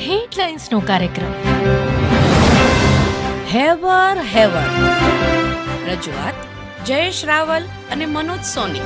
હેડલાઇન્સનો કાર્યક્રમ. હેવર હેવર રજૂઆત જયેશ રાવલ અને મનોજ સોની.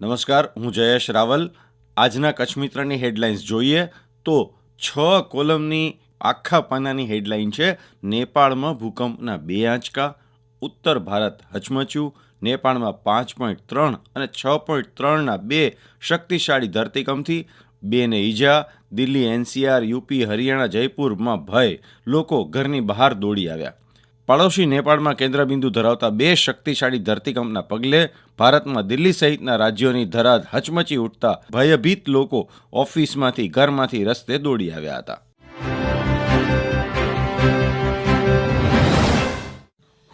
નમસ્કાર, હું જયેશ રાવલ. આજના કચ્છ મિત્રની હેડલાઇન્સ જોઈએ તો છ કોલમની આખા પાનાની હેડલાઇન છે. નેપાળમાં ભૂકંપના બે આંચકા ઉત્તર ભારત હચમચ્યું, નેપાળમાં પાંચ પોઈન્ટ ત્રણ અને છ પોઈન્ટ ત્રણના બે શક્તિશાળી ધરતીકંપથી, બેને ઈજા, દિલ્હી એનસીઆર, યુપી, હરિયાણા, જયપુરમાં ભય, લોકો ઘરની બહાર દોડી આવ્યા. પડોશી નેપાળમાં કેન્દ્રબિંદુ ધરાવતા બે શક્તિશાળી ધરતીકંપના પગલે ભારતમાં દિલ્હી સહિતના રાજ્યોની ધરાત હચમચી ઉઠતા ભયભીત લોકો ઓફિસમાંથી, ઘરમાંથી રસ્તે દોડી આવ્યા હતા.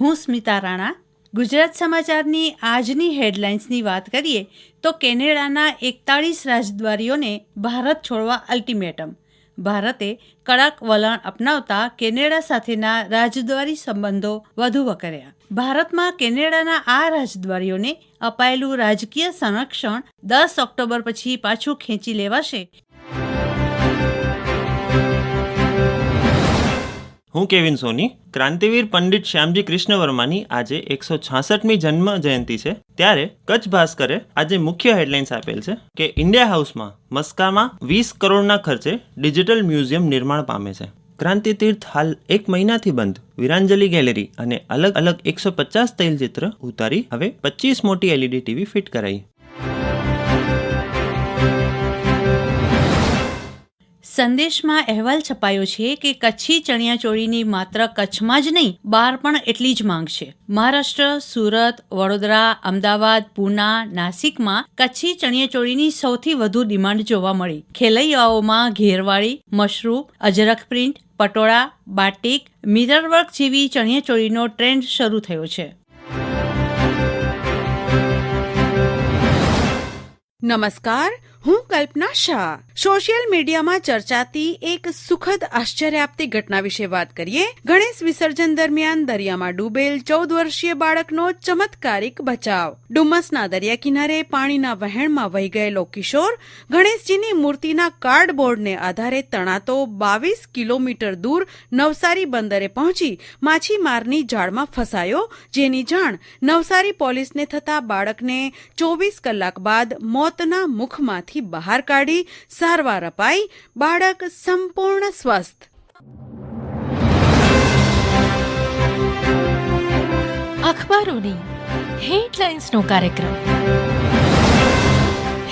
હું સ્મિતા રાણા, ગુજરાત સમાચારની આજની હેડલાઇન્સની વાત કરીએ તો કેનેડાના એકતાળીસ રાજદ્વારીઓને ભારત છોડવા અલ્ટિમેટમ. ભારતે કડક વલણ અપનાવતા કેનેડા સાથેના રાજદ્વારી સંબંધો વધુ વકર્યા. ભારતમાં કેનેડાના આ રાજદ્વારીઓને અપાયેલું રાજકીય સંરક્ષણ દસ ઓક્ટોબર પછી પાછું ખેંચી લેવાશે હું કેવિન સોની, ક્રાંતિવીર પંડિત શ્યામજી કૃષ્ણ વર્માની આજે એકસો છાસઠમી જન્મ જયંતિ છે. ત્યારે કચ્છ ભાસ્કરે આજે મુખ્ય હેડલાઇન્સ આપેલ છે કે ઇન્ડિયા હાઉસમાં મસ્કામાં વીસ કરોડના ખર્ચે ડિજિટલ મ્યુઝિયમ નિર્માણ પામે છે. ક્રાંતિ તીર્થ હાલ એક મહિનાથી બંધ. વિરાંજલી ગેલેરી અને અલગ અલગ એકસો પચાસ તૈલચિત્ર ઉતારી હવે પચીસ મોટી એલઈડી ટીવી ફિટ કરાઈ. સંદેશમાં અહેવાલ છપાયો છે કે કચ્છી ચણિયાચોળીની માત્ર કચ્છમાં જ નહીં, બહાર પણ એટલી જ માંગ છે. મહારાષ્ટ્ર, સુરત, વડોદરા, અમદાવાદ, પૂના, નાસિકમાં કચ્છી ચણિયાચોળીની સૌથી વધુ ડિમાન્ડ જોવા મળી. ખેલૈયાઓમાં ઘેરવાળી, મશરૂ, અજરખ પ્રિન્ટ, પટોળા, બાટિક મિરર વર્ક જેવી ચણિયાચોળીનો ટ્રેન્ડ શરૂ થયો છે. નમસ્કાર હું કલ્પના શાહ. સોશિયલ મીડિયામાં ચર્ચાતી એક સુખદ આશ્ચર્ય આપતી ઘટના વિશે વાત કરીએ. ગણેશ વિસર્જન દરમિયાન દરિયામાં ડૂબેલ ચૌદ વર્ષીય બાળકનો ચમત્કારિક બચાવ. ડુમસના દરિયા કિનારે પાણીના વહેણમાં વહી ગયેલો કિશોર ગણેશજીની મૂર્તિના કાર્ડબોર્ડને આધારે તણાતો બાવીસ કિલોમીટર દૂર નવસારી બંદરે પહોંચી માછીમારની જાળમાં ફસાયો. જેની જાણ નવસારી પોલીસને થતા બાળકને ચોવીસ કલાક બાદ મોતના મુખમાંથી બહાર કાઢી સારવાર અપાઈ બાળક સંપૂર્ણ સ્વસ્થ. અખબારોની હેડલાઇન્સનો કાર્યક્રમ.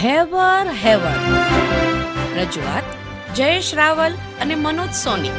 હેવર હેવર. રજૂઆત જયેશ રાવલ અને મનોજ સોની.